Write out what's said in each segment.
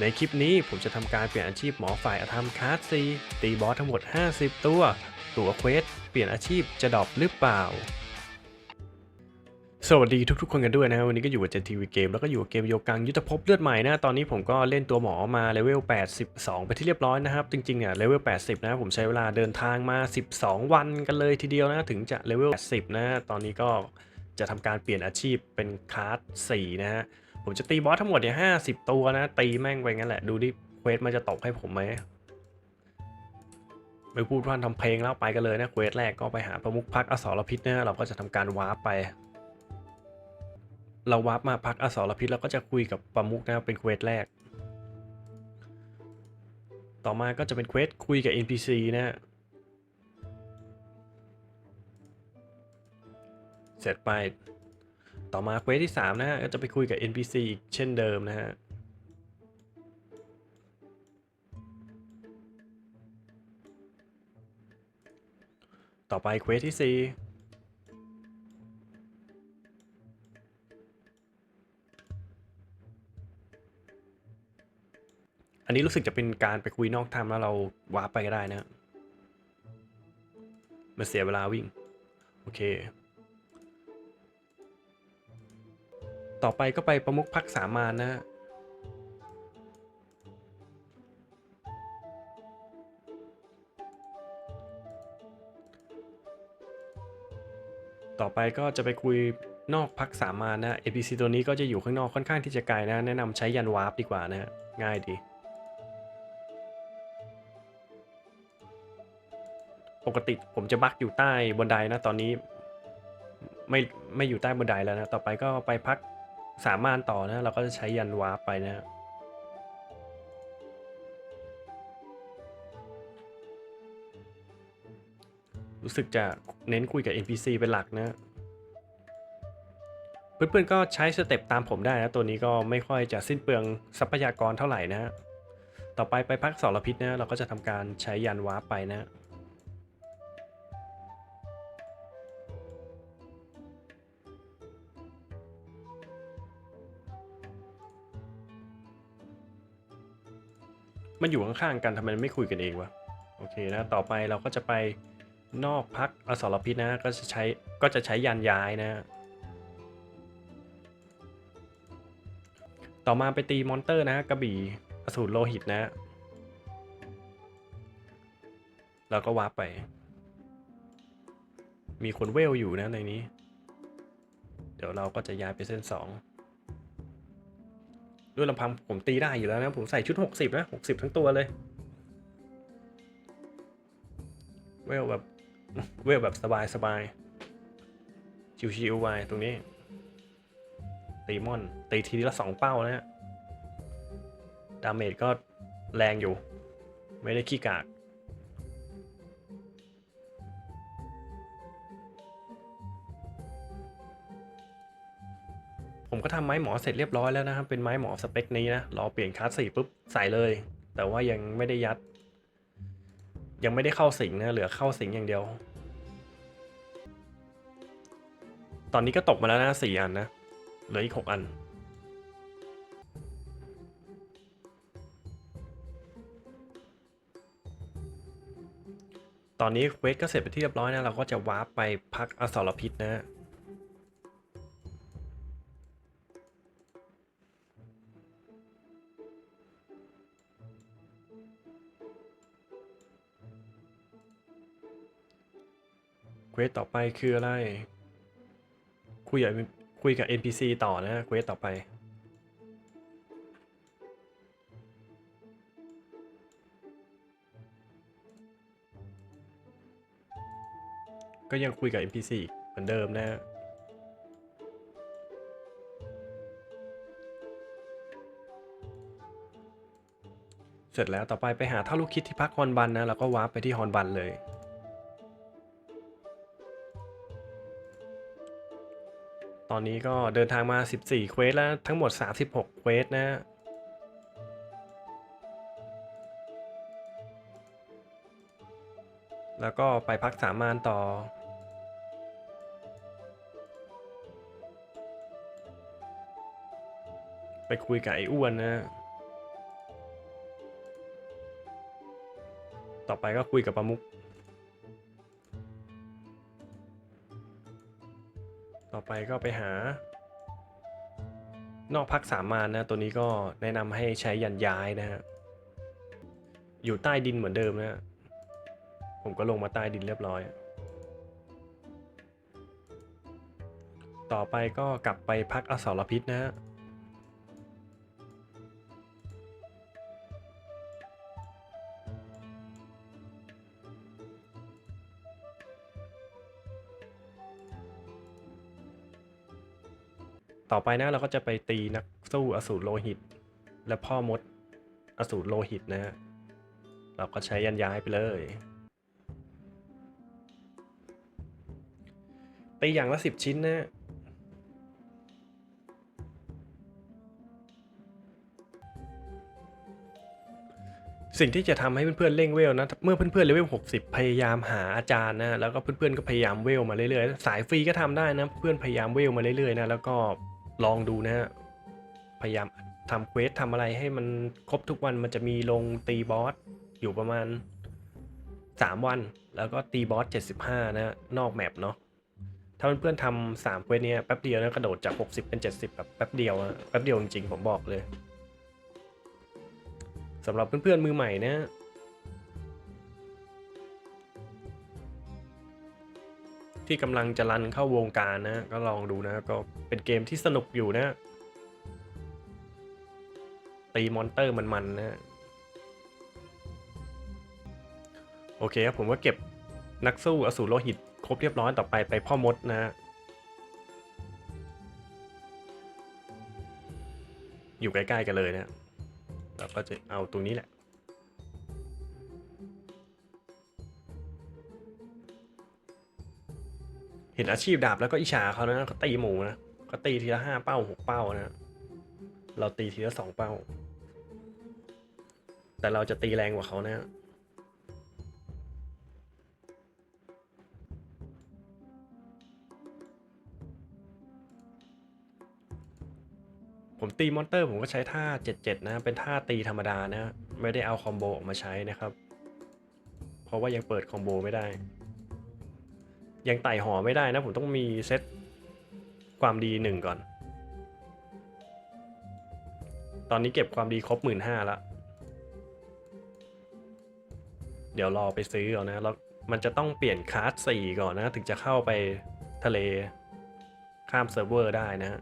ในคลิปนี้ผมจะทำการเปลี่ยนอาชีพหมอฝ่ายอธรรมคลาสซีตีบอสทั้งหมด 50 ตัว ตัวเควสเปลี่ยนอาชีพจะดรอปหรือเปล่า สวัสดีทุกๆ คนกันด้วยนะวันนี้ก็อยู่กับเจนทีวีเกมแล้วก็อยู่กับเกมโยกังยุทธภพเลือดใหม่นะตอนนี้ผมก็เล่นตัวหมอมาเลเวล 82 ไปที่เรียบร้อยนะครับ จริงๆเนี่ยเลเวล 80 นะผมใช้เวลาเดินทางมา 12 วันกันเลยทีเดียวนะถึงจะเลเวล 80 นะตอนนี้ก็จะทำการเปลี่ยนอาชีพเป็นคลาส4นะฮะ ผมจะตีบอสทั้งหมดเนี่ย50ตัวนะ ตีแม่งไปงั้นแหละ ดูดิเควสมันจะตกให้ผมไหมไม่พูดพร่ำทำเพลงแล้วไปกันเลยนะเควสแรกก็ไปหาประมุขพักอสรพิษนะเราก็จะทำการวาร์ปไป เราวาร์ปมาพักอสรพิษแล้วก็จะคุยกับประมุขนะเป็นเควสแรก ต่อมาก็จะเป็นเควสคุยกับ NPC นะเสร็จไป ต่อมาเควสที่ 3 นะฮะก็จะไปคุยกับ NPC อีกเช่นเดิมนะฮะต่อไปเควสที่4อันนี้รู้สึกจะเป็นการไปคุยนอกถ้ำแล้วเราวาร์ปไปก็ได้นะมันเสียเวลาวิ่ง โอเค ต่อไปก็ไปประมุขพักสามานนะ ต่อไปก็จะไปคุยนอกพักสามานนะ NPC ตัวนี้ก็จะอยู่ข้างนอกค่อนข้างที่จะไกลนะ แนะนำใช้ยันวาร์ปดีกว่านะฮะ ง่ายดี ปกติผมจะบักอยู่ใต้บนไดนะ ตอนนี้ ไม่ไม่อยู่ใต้บนไดแล้วนะ ต่อไปก็ไปพัก สามานต่อนะ เราก็จะใช้ยันวาร์ปไปนะรู้สึกจะเน้นคุยกับ NPC เป็นหลักนะ เพื่อนๆก็ใช้สเต็ปตามผมได้นะ ตัวนี้ก็ไม่ค่อยจะสิ้นเปลืองทรัพยากรเท่าไหร่นะ ต่อไปไปพักสารพิษนะ เราก็จะทำการใช้ยันวาร์ปไปนะ มันอยู่ข้างๆกันทำไมไม่คุยกันเองวะโอเคนะต่อไปเราก็จะไปนอกพักอสรพิษนะก็จะใช้ก็จะใช้ยันย้ายนะ ต่อมาไปตีมอนเตอร์นะกระบี่อสูรโลหิตนะแล้วก็วาร์ปไป มีคนเวลอยู่นะในนี้ เดี๋ยวเราก็จะย้ายไปเส้น2 ด้วยลำพังผมตีได้อยู่แล้วนะผมใส่ชุด 60 นะ 60 ทั้งตัวเลย เวลแบบ เวลแบบสบายสบายชิวๆไปตรงนี้ ตีมอน ตีทีละสองเป้านะฮะดาเมจก็แรงอยู่ ไม่ได้ขี้กาก ผมก็ทำไม้หมอเสร็จเรียบร้อยแล้วนะครับ เป็นไม้หมอสเปคนี้นะรอเปลี่ยนคลาสสี่ปุ๊บใส่เลย แต่ว่ายังไม่ได้ยัด ยังไม่ได้เข้าสิงนะเหลือเข้าสิงอย่างเดียว ตอนนี้ก็ตกมาแล้วนะสี่อันนะเหลืออีกหกอันตอนนี้เวทก็เสร็จไปที่เรียบร้อยนะ เราก็จะวาร์ปไปพักอสรพิษนะ เควสต่อไปคืออะไร คุยกับคุยกับ NPC ต่อนะฮะเควสต่อไป ก็ยังคุยกับ NPC อีกเหมือนเดิมนะฮะเสร็จแล้วต่อไปไปหาท่าลูกคิดที่พักฮอนบันนะ แล้วก็วาร์ปไปที่ฮอนบันเลย อนนี้ก็เดินทางมา 14 เควสแล้วทั้งหมด 36 เควสนะแล้วก็ไปพักสามานต่อ ไปคุยกับไอ้อ้วนนะ ต่อไปก็คุยกับประมุก ก็ไปหา นอกพักสามานนะตัวนี้ก็แนะนำให้ใช้ยันย้ายนะฮะอยู่ใต้ดินเหมือนเดิมนะฮะผมก็ลงมาใต้ดินเรียบร้อย ต่อไปก็กลับไปพักอสรพิษนะฮะ ต่อไปนะเราก็จะไปตีนักสู้อสูรโลหิต และพ่อมดอสูรโลหิตนะฮะเราก็ใช้ยันย้ายไปเลยตีอย่างละสิบชิ้นนะสิ่งที่จะทำให้เพื่อนๆเร่งเวลนะ เมื่อเพื่อนๆเลเวล60 พยายามหาอาจารย์นะ แล้วก็เพื่อนๆก็พยายามเวลมาเรื่อยๆ สายฟรีก็ทำได้นะ เพื่อนพยายามเวลมาเรื่อยๆนะ แล้วก็ ลองดูนะฮะพยายามทำเควสทำอะไรให้มันครบทุกวันมันจะมีลงตีบอสอยู่ประมาณ 3 วัน แล้วก็ตีบอส 75 นะนอกแมปเนาะถ้าเพื่อนๆทำสามเควสเนี้ยแป๊บเดียวนะกระโดดจาก 60 เป็น 70แบบแป๊บเดียวอะแป๊บเดียวจริงๆผมบอกเลยสำหรับเพื่อนๆมือใหม่นะ ที่กำลังจะรันเข้าวงการนะ ก็ลองดูนะก็เป็นเกมที่สนุกอยู่นะ ตีมอนเตอร์มันๆนะโอเคครับผมก็เก็บนักสู้อสูรโลหิต ครบเรียบร้อยต่อไปไปพ่อมดนะอยู่ใกล้ๆกันเลยนะเราก็จะเอาตรงนี้แหละ เห็นอาชีพดาบแล้วก็อิจฉาเขานะเขาตีหมูนะเขาตีทีละห้าเป้าหกเป้านะเราตีทีละสองเป้า แต่เราจะตีแรงกว่าเขานะผมตีมอนเตอร์ผมก็ใช้ท่า 77 นะ เป็นท่าตีธรรมดานะ ไม่ได้เอาคอมโบออกมาใช้นะครับ เพราะว่ายังเปิดคอมโบไม่ได้ ยังไต่หอไม่ได้นะผมต้องมีเซตความดีหนึ่งก่อน ตอนนี้เก็บความดีครบหมื่นห้าแล้วเดี๋ยวรอไปซื้อเอนนะ แล้วมันจะต้องเปลี่ยนคาร์ดสี่ก่อนนะ ถึงจะเข้าไปทะเลข้ามเซิร์ฟเวอร์ได้นะฮะ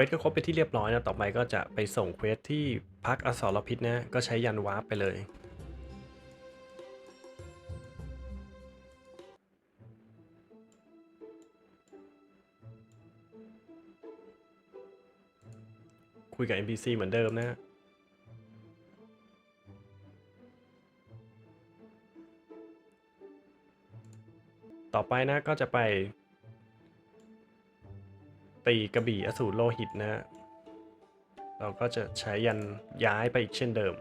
ควสก็ครบไปที่เรียบร้อยนะ ต่อไปก็จะไปส่งเควสที่พักอสรพิษนะ ก็ใช้ยันวาร์ปไปเลย คุยกับ NPC เหมือนเดิมนะต่อไปนะก็จะไป ตีกระบี่อสูรโลหิตนะฮะเราก็จะใช้ยันย้ายไปอีกเช่นเดิม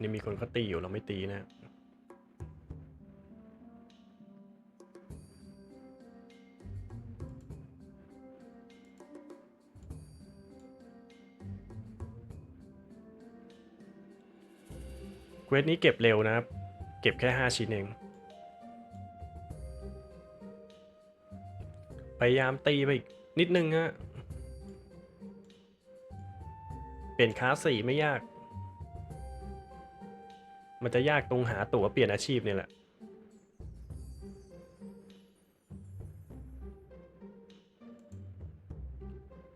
นี่มีคนเขาตีอยู่เราไม่ตีนะเวสนี้เก็บเร็วนะครับ เก็บแค่ 5 ชิ้นเอง พยายามตีไปอีกนิดนึงฮะ เปลี่ยนคลาสสี่ไม่ยาก มันจะยากตรงหาตั๋วเปลี่ยนอาชีพเนี่ยแหละ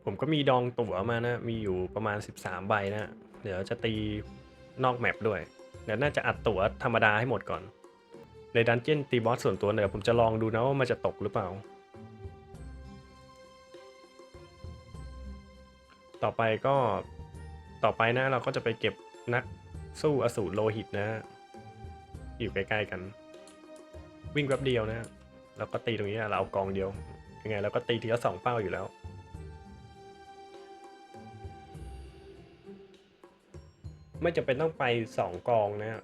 ผมก็มีดองตั๋วมานะ มีอยู่ประมาณ 13 ใบนะ เดี๋ยวจะตีนอกแมปด้วย เดี๋ยวน่าจะอัดตั๋วธรรมดาให้หมดก่อน ในดันเจี้ยนตีบอสส่วนตัวเดี๋ยวผมจะลองดูนะว่ามันจะตกหรือเปล่า ต่อไปก็ต่อไปนะเราก็จะไปเก็บนักสู้อสูรโลหิตนะ อยู่ใกล้ๆกัน วิ่งแป๊บเดียวนะแล้วก็ตีตรงนี้เราเอากองเดียวยังไงเราก็ตีทีละสองเป้าอยู่แล้วไม่จำเป็นต้องไปสองกองนะ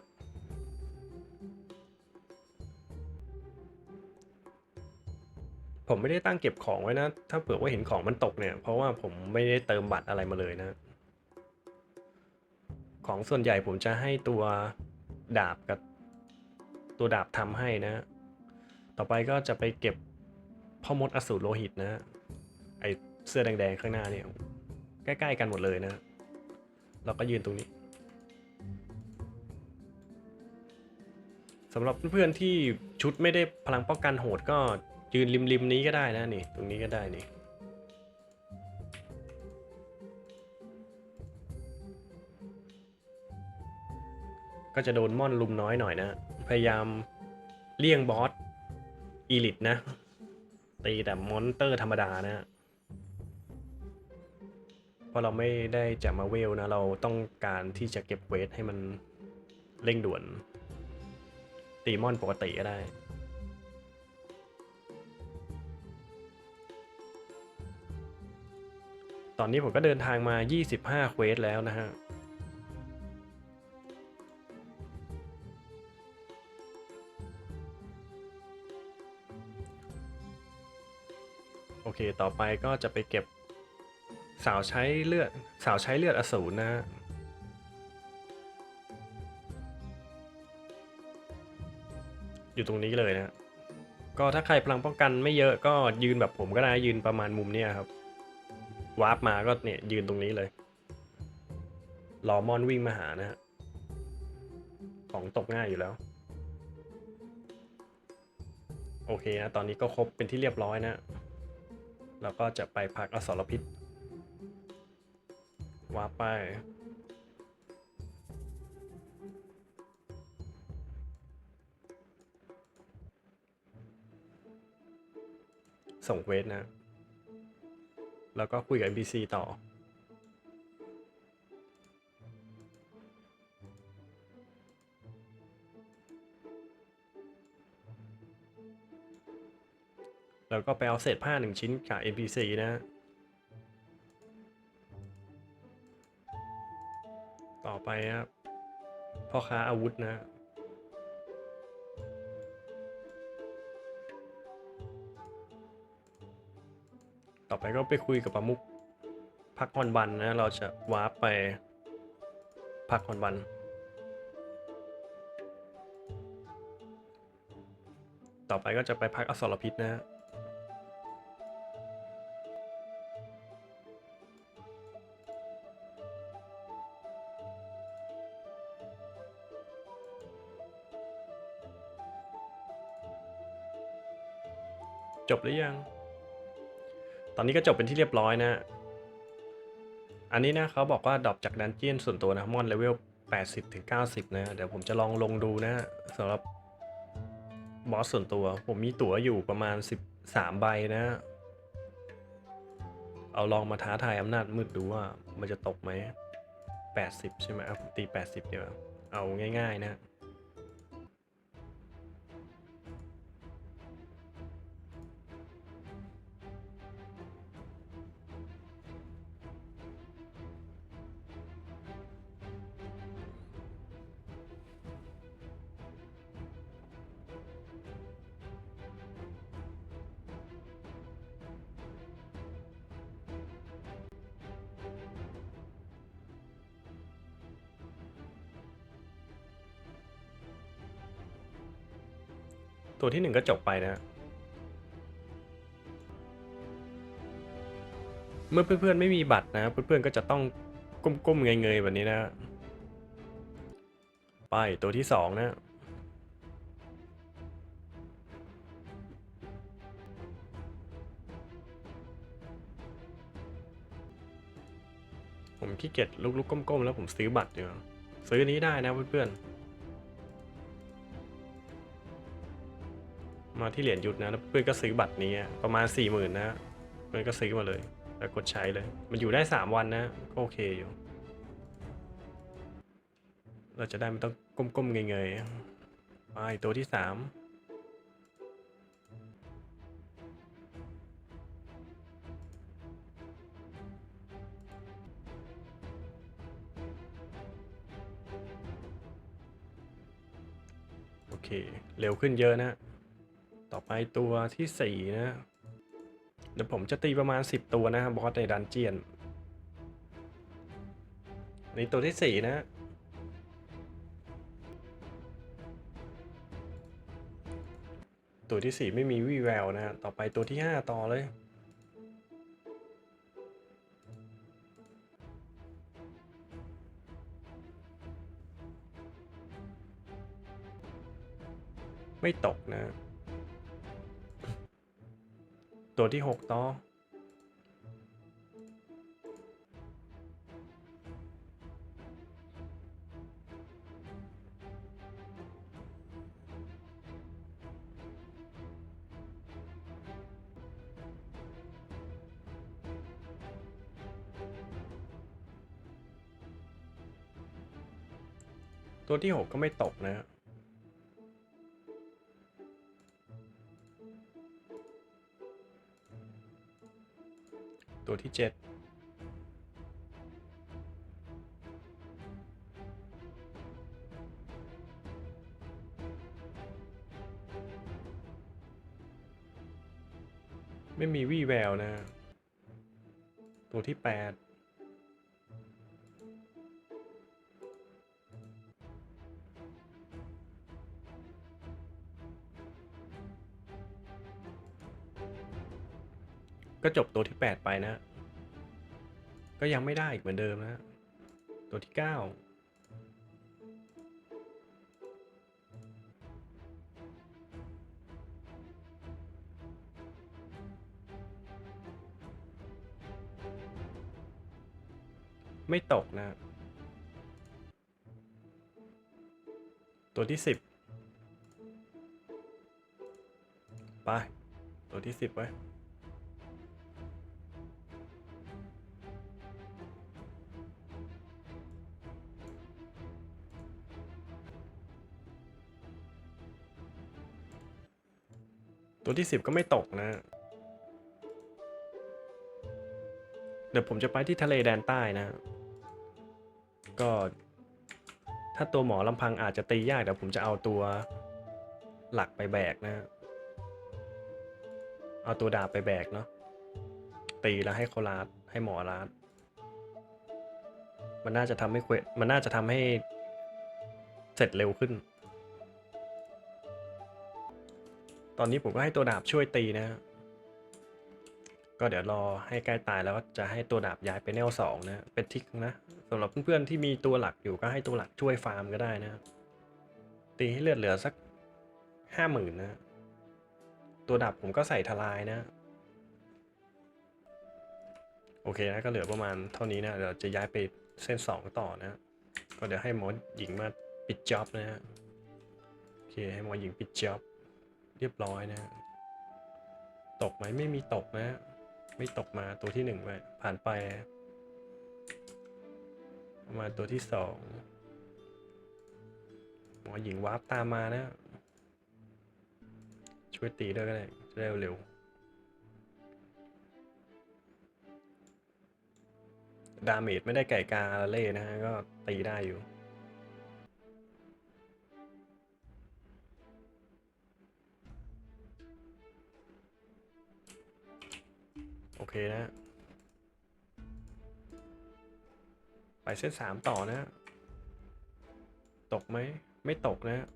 ผมไม่ได้ตั้งเก็บของไว้นะ ถ้าเผื่อว่าเห็นของมันตกเนี่ย เพราะว่าผมไม่ได้เติมบัตรอะไรมาเลยนะ ของส่วนใหญ่ผมจะให้ตัวดาบกับตัวดาบทำให้นะ ต่อไปก็จะไปเก็บพ่อมดอสูรโลหิตนะ ไอเสื้อแดงๆข้างหน้าเนี่ย ใกล้ๆกันหมดเลยนะ เราก็ยืนตรงนี้สำหรับเพื่อนๆที่ชุดไม่ได้พลังป้องกันโหดก็ ยืนริมๆนี้ก็ได้นะนี่ ตรงนี้ก็ได้นี่ก็จะโดนม่อนลุมน้อยหน่อยนะ พยายามเลี่ยงบอสอีลิตนะ ตีแต่มอนเตอร์ธรรมดานะ เพราะเราไม่ได้จะมาเวลนะ เราต้องการที่จะเก็บเวทให้มันเร่งด่วน ตีมอนปกติก็ได้ อนนี้ผมก็เดินทางมา 25 เควสแล้วนะฮะโอเค ต่อไปก็จะไปเก็บสาวใช้เลือดสาวใช้เลือดอสูรนะฮะอยู่ตรงนี้เลยนะ ก็ถ้าใครพลังป้องกันไม่เยอะก็ยืนแบบผมก็ได้ยืนประมาณมุมเนี้ยครับ วาร์ปมาก็เนี่ยยืนตรงนี้เลยรอมอนวิ่งมาหานะฮะของตกง่ายอยู่แล้ว โอเคนะตอนนี้ก็ครบเป็นที่เรียบร้อยนะแล้วก็จะไปพักอสรพิษวาร์ปไปส่งเวทนะ แล้วก็คุยกับ NPC ต่อ แล้วก็ไปเอาเศษผ้าหนึ่งชิ้นกับ NPC นะ ต่อไปครับพ่อค้าอาวุธนะ ไปก็ไปคุยกับประมุขพักผ่อนบันนะ เราจะวาร์ปไปพักผ่อนบัน ต่อไปก็จะไปพักอสรพิษนะฮะจบหรือยัง ตอนนี้ก็จบเป็นที่เรียบร้อยนะ อันนี้นะเขาบอกว่าดรอปจากดันเจียนส่วนตัวนะมอนเลเวล80ถึง90 นะ เดี๋ยวผมจะลองลงดูนะสำหรับบอสส่วนตัว ผมมีตั๋วอยู่ประมาณ 13 ใบนะ เอาลองมาท้าทายอำนาจมืดดูว่ามันจะตกไหม 80 ใช่ไหมผมตี 80 เดี๋ยวาเอาง่าย ๆ นะ ที่หนึ่งก็จบไปนะเมื่อเพื่อนๆไม่มีบัตรนะเพื่อนๆก็จะต้องก้มๆเงยๆแบบนี้นะไปตัวที่สองนะผมขี้เกียจลุกๆก้มๆแล้วผมซื้อบัตรอยู่าซื้อนี้ได้นะเพื่อนๆ มาที่เหรียญยุทธนะแล้วเพื่อนก็ซื้อบัตรนี้ประมาณสี่หมื่นนะเพื่อนก็ซื้อมาเลยแล้วกดใช้เลย มันอยู่ได้สามวันนะก็โอเคอยู่ เราจะได้ไม่ต้องก้มๆเงยๆไปตัวที่สามโอเค เร็วขึ้นเยอะนะ ต่อไปตัวที่สี่นะ เดี๋ยวผมจะตีประมาณ 10 ตัวนะครับบอสในดันเจียนนี่ตัวที่ 4 นะ ตัวที่ 4 ไม่มีวี่แววนะฮะต่อไปตัวที่ 5 ต่อเลยไม่ตกนะ ตัวที่ 6 ต่อ ตัวที่ 6 ก็ไม่ตกนะ ตัวที่ 7 จบตัวที่ 8 ไปนะ ก็ยังไม่ได้อีกเหมือนเดิมนะ ตัวที่ 9ไม่ตกนะ ตัวที่10ไป ตัวที่10ไว้ ตัวที่ 10 ก็ไม่ตกนะ เดี๋ยวผมจะไปที่ทะเลแดนใต้นะ ก็ ถ้าตัวหมอลำพังอาจจะตียากเดี๋ยวผมจะเอาตัวหลักไปแบกนะ เอาตัวดาบไปแบกเนาะ ตีแล้วให้เขาลาดให้หมอลาดมันน่าจะทำให้เควมันน่าจะทำให้เสร็จเร็วขึ้น ตอนนี้ผมก็ให้ตัวดาบช่วยตีนะก็เดี๋ยวรอให้ใกล้ตายแล้วก็จะให้ตัวดาบย้ายไปแนวสองนะเป็นทิกนะสำหรับเพื่อนๆที่มีตัวหลักอยู่ก็ให้ตัวหลักช่วยฟาร์มก็ได้นะตีให้เลือดเหลือสักห้าหมื่นนะ ตัวดาบผมก็ใส่ทลายนะ โอเคนะก็เหลือประมาณเท่านี้นะเดี๋ยวจะย้ายไปเส้นสองต่อนะ ก็เดี๋ยวให้หมอหญิงมาปิดจ็อบนะฮะโอเคให้หมอหญิงปิดจ็อบ เรียบร้อยนะ ตกไหมไม่มีตกนะ ไม่ตกมาตัวที่หนึ่งไปผ่านไป มาตัวที่สองหมอหญิงวาร์ปตามมานะ ช่วยตีด้วยก็ได้จะได้เร็วดาเมจไม่ได้ไก่กาละเล่นะฮะ ก็ตีได้อยู่ อเคนะ ไปเส้นสามต่อนะ ตกไหม ไม่ตกนะ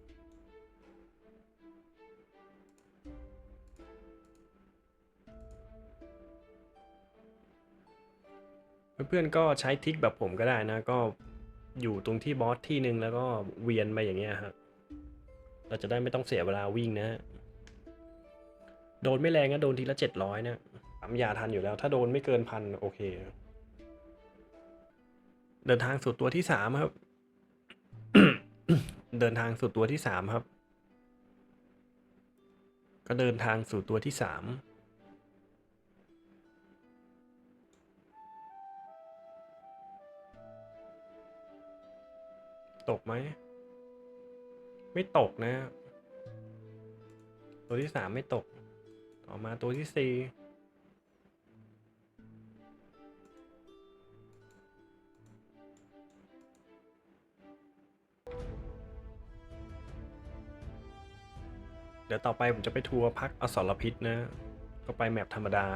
เพื่อนๆก็ใช้ทิกแบบผมก็ได้นะ ก็อยู่ตรงที่บอสที่หนึ่งแล้วก็เวียนไปอย่างเงี้ยครับเราจะได้ไม่ต้องเสียเวลาวิ่งนะ โดนไม่แรงนะโดนทีละเจ็ดร้อยนะ ปั๊มยาทันอยู่แล้ว ถ้าโดนไม่เกินพันโอเค เดินทางสู่ตัวที่สามครับ เดินทางสู่ตัวที่สามครับ ก็เดินทางสู่ตัวที่สามตกไหม ไม่ตกนะ ตัวที่สามไม่ตก ต่อมาตัวที่สี่ เดี๋ยวต่อไปผมจะไปทัวร์พักอสรพิษนะ ก็ไปแมปธรรมดา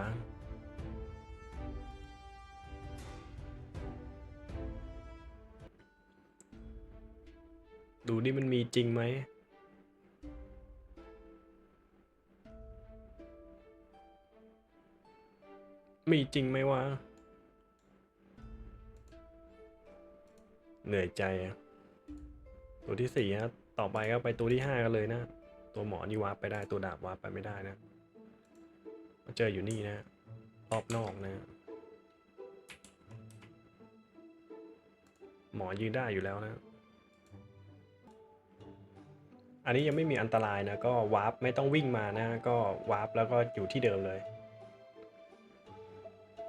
ดูนี่มันมีจริงไหมมีจริงไหมวะ เหนื่อยใจ ตัวที่สี่ฮะต่อไปก็ไปตัวที่ห้ากันเลยนะ ตัวหมอนี่วาร์ปไปได้ตัวดาบวาร์ปไปไม่ได้นะมาเจออยู่นี่นะรอบนอกนะ หมอยืนได้อยู่แล้วนะ อันนี้ยังไม่มีอันตรายนะ ก็วาร์ปไม่ต้องวิ่งมานะ ก็วาร์ปแล้วก็อยู่ที่เดิมเลย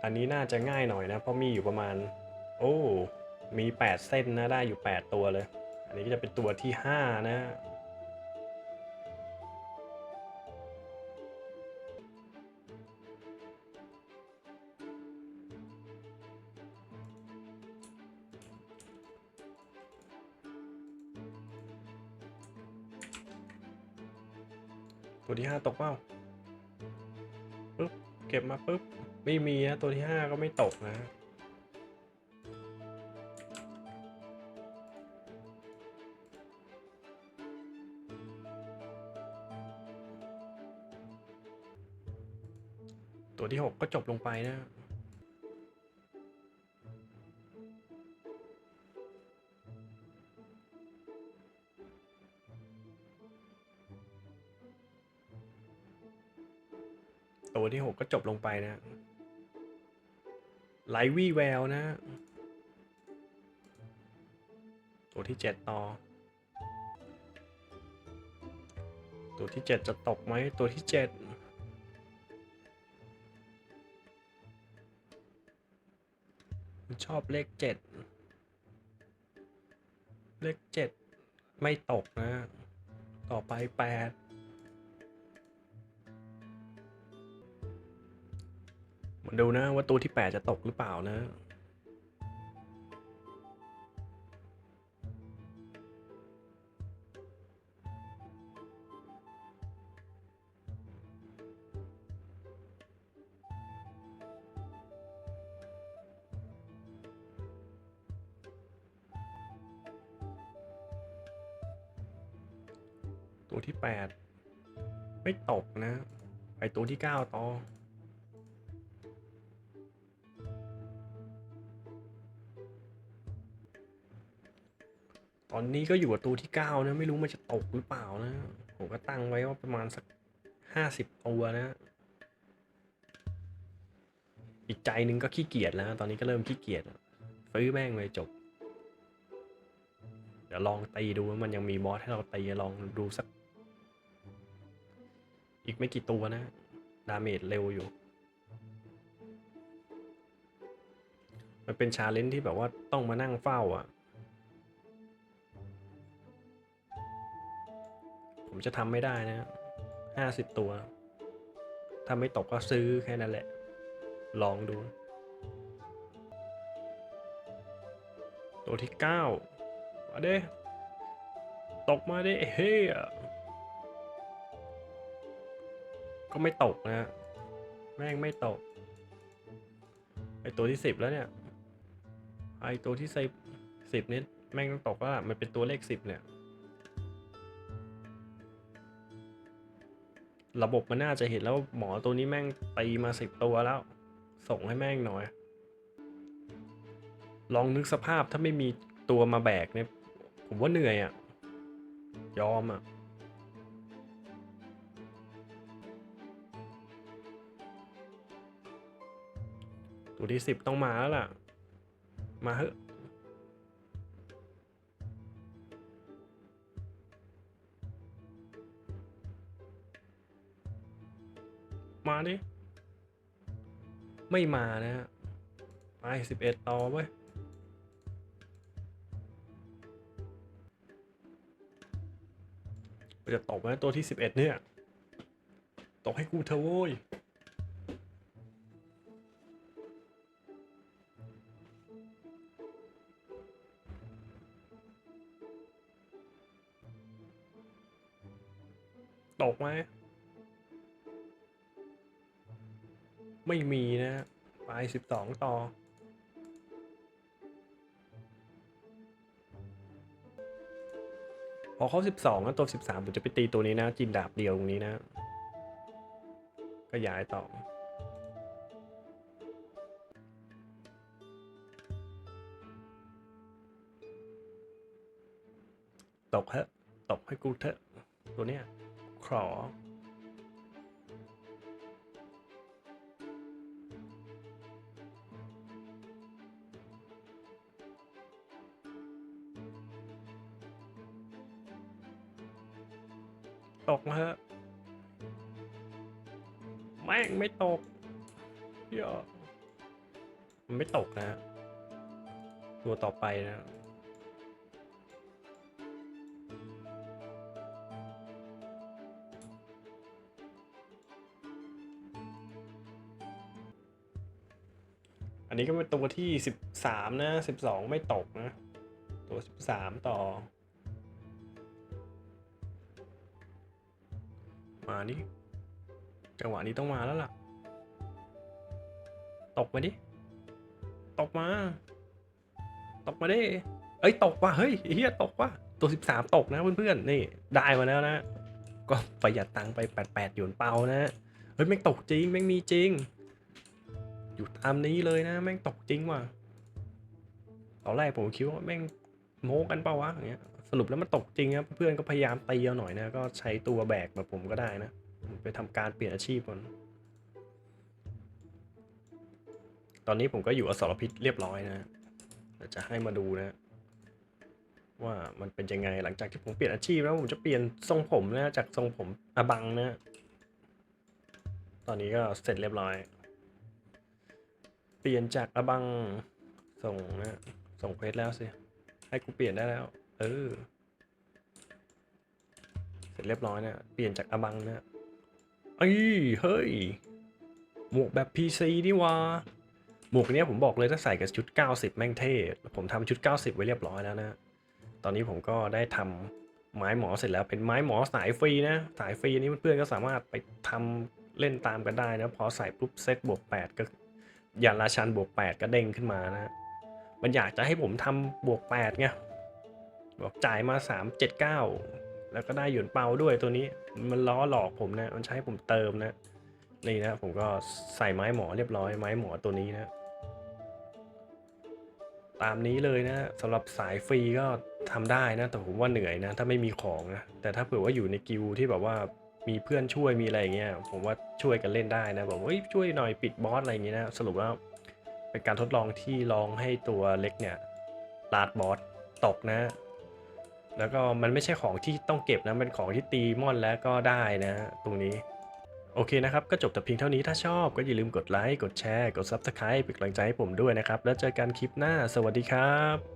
อันนี้น่าจะง่ายหน่อยนะ เพราะมีอยู่ประมาณ โอ้ มี 8 เส้นนะ ได้อยู่ 8 ตัวเลย อันนี้ก็จะเป็นตัวที่ 5 นะ ตัวที่5ตกเปล่าปึ๊บเก็บมาปึ๊บไม่มีนะตัวที่5ก็ไม่ตกนะตัวที่ 6 ก็จบลงไปนะ ตัวที่ 6 ก็จบลงไปนะไลวี่แววนะ ตัวที่ 7 ต่อ ตัวที่ 7 จะตกไหมตัวที่ 7 ชอบเลข 7 เลข 7 ไม่ตกนะ ต่อไป 8 ดูนะว่าตัวที่ 8 จะตกหรือเปล่านะ ตัวที่ 8 ไม่ตกนะ ไปตัวที่ 9 ต่อ ตอนนี้ก็อยู่กับตัวที่ 9 นะ ไม่รู้มันจะตกหรือเปล่านะ ผมก็ตั้งไว้ว่าประมาณสัก 50 ตัวนะ อีกใจหนึงก็ขี้เกียจแล้ว ตอนนี้ก็เริ่มขี้เกียจซื้อแม่งเลยจบ เดี๋ยวลองตีดูว่ามันยังมีบอสให้เราตีลองดูสัก อีกไม่กี่ตัวนะ ดาเมจเร็วอยู่มันเป็นชาเลนจ์ที่แบบว่าต้องมานั่งเฝ้าอะ ผมจะทำไม่ได้นะห้าสิบตัว ถ้าไม่ตกก็ซื้อแค่นั้นแหละ ลองดู ตัวที่เก้ามาเด้ตกมาเด้เฮ้ยก็ไม่ตกนะ แม่งไม่ตก ไอตัวที่สิบแล้วเนี่ย ไอตัวที่สิบสิบนี้แม่งต้องตกแล้วล่ะมันเป็นตัวเลขสิบเนี่ย ระบบมันน่าจะเห็นแล้วหมอตัวนี้แม่งตีมาสิบตัวแล้ว ส่งให้แม่งหน่อย ลองนึกสภาพถ้าไม่มีตัวมาแบกเนี่ย ผมว่าเหนื่อยอะ่ะ ยอมอะ่ะตัวที่สิบต้องมาแล้วล่ะ มาเถอะ ดิไม่มานะฮะไปสิบเอ็ดต่อเว้ยจะตกนะตัวที่สิบเอ็ดเนี่ย ตกให้กูเธอโว้ยตกไหม ไม่มีนะไปสิบสองต่อ พอเขาสิบสองแล้วตัวสิบสามผมจะไปตีตัวนี้นะจินดาบเดียวตรงนี้นะ ก็ย้ายต่อตกเถอะตกให้กูเถอะ ตัวเนี้ยขอ ตกมาเถอะแม่งไม่ตกเหี้ยมันไม่ตกนะตัวต่อไปนะอันนี้ก็เป็นตัวที่สิบสามนะสิบสองไม่ตกนะ ตัวสิบสามต่อ มานี่จังหวะนี้ต้องมาแล้วล่ะ ตกมาดิ ตกมา ตกมาดิ เอ้ยตกว่ะ เฮ้ยเฮียตกว่ะ ตัวสิบสามตกนะเพื่อนๆ นี่ได้มาแล้วนะ ก็ประหยัดตังค์ไปแปดแปดหยวนเปานะ เฮ้ยแม่งตกจริงแม่งมีจริง อยู่ตามนี้เลยนะแม่งตกจริงว่ะตอนแรกผมคิดว่าแม่ง โม้กันเปล่าวะอย่างเงี้ยสรุปแล้วมันตกจริงครับเพื่อนก็พยายามตีเอาหน่อยนะก็ใช้ตัวแบกแบบผมก็ได้นะ ไปทำการเปลี่ยนอาชีพก่อนตอนนี้ผมก็อยู่อสรพิษเรียบร้อยนะเดี๋ยวจะให้มาดูนะ ว่ามันเป็นยังไงหลังจากที่ผมเปลี่ยนอาชีพแล้วผมจะเปลี่ยนทรงผมนะจากทรงผมอบังนะ ตอนนี้ก็เสร็จเรียบร้อย เปลี่ยนจากอบังส่งนะส่งเควสแล้วสิ ให้กูเปลี่ยนได้แล้ว เออ เสร็จเรียบร้อยเนี่ยเปลี่ยนจากอบังเนี่ยเอ้เฮ้ย หมวกแบบ PC นี่วะหมวกเนี้ยผมบอกเลยถ้าใส่กับชุด 90 แม่งเท่ ผมทำชุด 90 ไว้เรียบร้อยแล้วนะ ตอนนี้ผมก็ได้ทำไม้หมอเสร็จแล้วเป็นไม้หมอสายฟรีนะ สายฟรีนี้เพื่อนๆก็สามารถไปทำเล่นตามกันได้นะ พอใส่ปุ๊บเซตบวก 8 ก็ยานราชันบวก 8 ก็เด้งขึ้นมานะ มันอยากจะให้ผมทำบวก8ไงบอกจ่ายมา 379 แล้วก็ได้หยวนเปาด้วยตัวนี้มันล้อหลอกผมนะ มันใช้ผมเติมนะ นี่นะ ผมก็ใส่ไม้หมอเรียบร้อยไม้หมอตัวนี้นะ ตามนี้เลยนะสำหรับสายฟรีก็ทำได้นะ แต่ผมว่าเหนื่อยนะ ถ้าไม่มีของนะ แต่ถ้าเผื่อว่าอยู่ในกิลด์ที่แบบว่ามีเพื่อนช่วยมีอะไรเงี้ยผมว่าช่วยกันเล่นได้นะแบบว่าช่วยหน่อยปิดบอสอะไรเงี้ยนะสรุปแล้ว เป็นการทดลองที่ลองให้ตัวเล็กเนี่ยลาดบอสตกนะ แล้วก็มันไม่ใช่ของที่ต้องเก็บนะเป็นของที่ตีม่อนแล้วก็ได้นะ ตรงนี้โอเคนะครับ ก็จบแต่เพียงเท่านี้ถ้าชอบก็อย่าลืมกดไลค์ กดแชร์ กด Subscribe เป็นกำลังใจให้ผมด้วยนะครับ แล้วเจอกันคลิปหน้า สวัสดีครับ